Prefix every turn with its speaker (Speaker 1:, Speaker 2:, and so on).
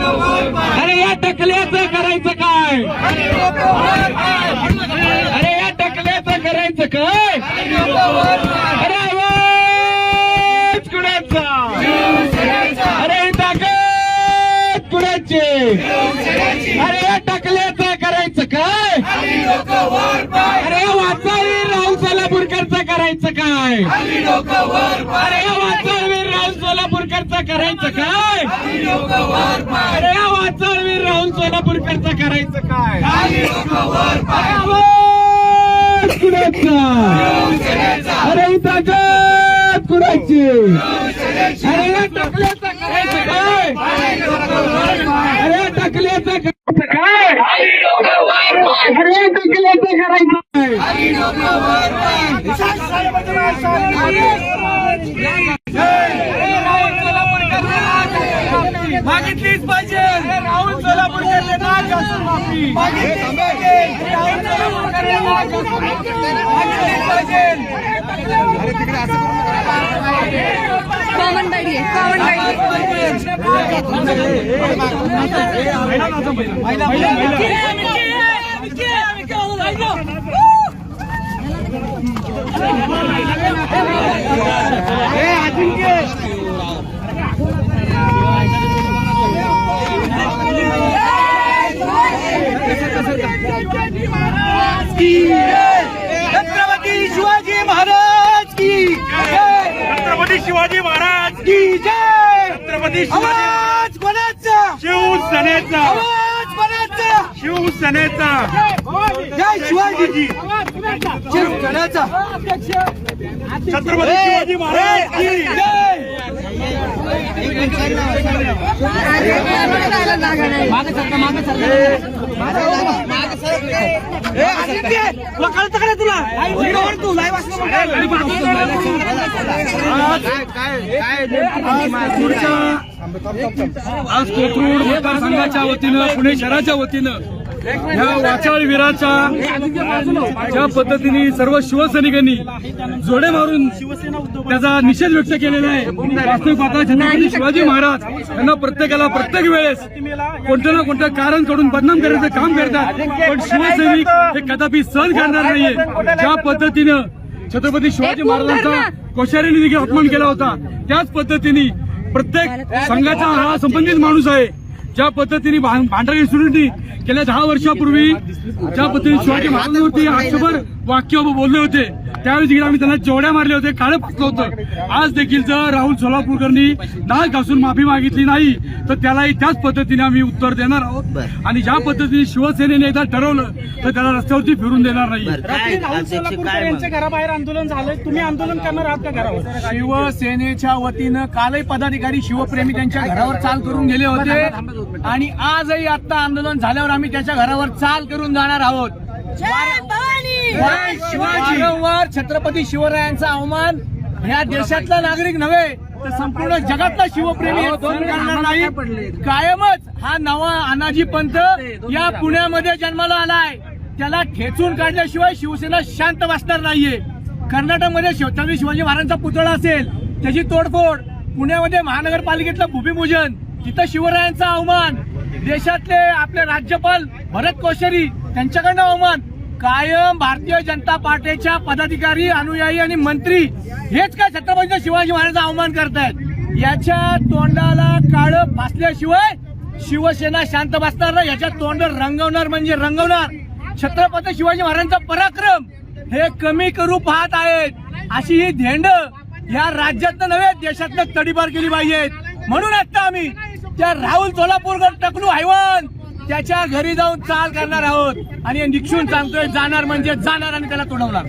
Speaker 1: अरे या टकल्याचं करायचं काय? अरे या टकल्याचं करायचं काय? अरे आवाज कुणाचा? अरे ही ताकद कुणाची? अरे या टकल्याचं करायचं काय? अरे वाचावी राहुल सोलापूरकरचं करायचं काय? अरे वाचावी राहुल सोलापूरकरचं करायचं काय? वाचाळवीर राहुल सोलापूरकरचं करायचं काय? कुणाचा? अरे ताकद कुणाची? अरे टकल्याचं करायचं काय? अरे टकल्याचं करायचं काय? अरे टकल्याचं करायचं काय? मागितलीच पाहिजे. राहुल सोलापूरकरले नाक घासून माफी. मागितलीच पाहिजे. राहुल सोलापूरकरले नाक घासून माफी. मागितलीच पाहिजे.
Speaker 2: कॉमन बाईट घे कॉमन
Speaker 1: छत्रपती शिवाजी महाराज की
Speaker 3: छत्रपती शिवाजी महाराज
Speaker 1: की जय.
Speaker 3: छत्रपती शिवाजी
Speaker 1: कोणाचा?
Speaker 3: शिवसेनेचा.
Speaker 1: आवाज कोणाचा?
Speaker 3: शिवसेनेचा.
Speaker 1: जय शिवाजी. कोणाचा
Speaker 3: छत्रपती शिवाजी महाराज की
Speaker 1: जय. कळतं का तुला तू लाईव्ह
Speaker 3: आज कोथरूड मतदारसंघाच्या वतीनं पुणे शहराच्या वतीनं ह्या वाचाळ वीराच्या ज्या पद्धतीने सर्व शिवसैनिकांनी जोडे मारून त्याचा निषेध व्यक्त केलेला आहे. वास्तविक पाहता छत्रपती शिवाजी महाराज यांना प्रत्येकाला प्रत्येक वेळेस कोणतं ना कोणतं कारण कडून बदनाम करायचं काम करतात. पण शिवसैनिक हे कदापि सहन करणार नाहीये. ज्या पद्धतीनं छत्रपती शिवाजी महाराजांचा कोश्यारीने देखील अपमान केला होता त्याच पद्धतीने प्रत्येक संघाचा हा संबंधित माणूस आहे. ज्या पद्धतीने भांडारी स्टुडंटनी गेल्या दहा वर्षापूर्वी ज्या पद्धतीने शिवाजी महाराजांवरती आक्षेपर वाक्य बोलले होते. त्यावेळी देखील आम्ही त्यांना जोड्या मारले होते काळं फसलं होतं. आज देखील जर राहुल सोलापूरकरनी नाक घासून माफी मागितली नाही तर त्यालाही त्याच पद्धतीने आम्ही उत्तर देणार आहोत. आणि ज्या पद्धतीने शिवसेनेने एकदा ठरवलं तर त्याला रस्त्यावरती फिरून देणार नाही.
Speaker 4: राहुल सोलापूरकर यांच्या घराबाहेर आंदोलन झालंय. तुम्ही आंदोलन करणार आहात का घरावर?
Speaker 1: शिवसेनेच्या वतीनं कालही पदाधिकारी शिवप्रेमी त्यांच्या घरावर चाल करून गेले होते. आणि आजही आता आंदोलन झाल्यावर आम्ही त्याच्या घरावर चाल करून जाणार आहोत. वारंवार छत्रपती शिवरायांचा अवमान ह्या देशातला नागरिक नव्हे तर संपूर्ण जगातला शिवप्रेमी नाही? कायमच हा नवा अनाजी पंथ या पुण्यामध्ये जन्माला आलाय. त्याला ठेचून काढल्याशिवाय शिवसेना शांत बसणार नाहीये. कर्नाटकमध्ये छत्रपती शिवाजी महाराजांचा पुतळा असेल त्याची तोडफोड. पुण्यामध्ये महानगरपालिकेतलं भूमिपूजन तिथं शिवरायांचा अवमान. देशातले आपले राज्यपाल भरत कोश्यारी त्यांच्याकडनं अवमान. कायम भारतीय जनता पार्टीच्या पदाधिकारी अनुयायी आणि मंत्री हेच काय छत्रपती शिवाजी महाराजांचा अवमान करतायत? याच्या तोंडाला काळ फासल्याशिवाय शिवसेना शांत बसणार ना याच्या तोंड रंगवणार म्हणजे रंगवणार. छत्रपती शिवाजी महाराजांचा पराक्रम हे कमी करू पाहत आहेत. अशी ही धेंड या राज्यातनं नव्हे देशातनं तडीपार केली पाहिजेत. म्हणून आता आम्ही त्या राहुल सोलापूरकर टकलू हैवान त्याच्या घरी जाऊन चाल करणार आहोत. आणि निक्षून सांगतोय जाणार म्हणजे जाणार आणि त्याला तोडवणार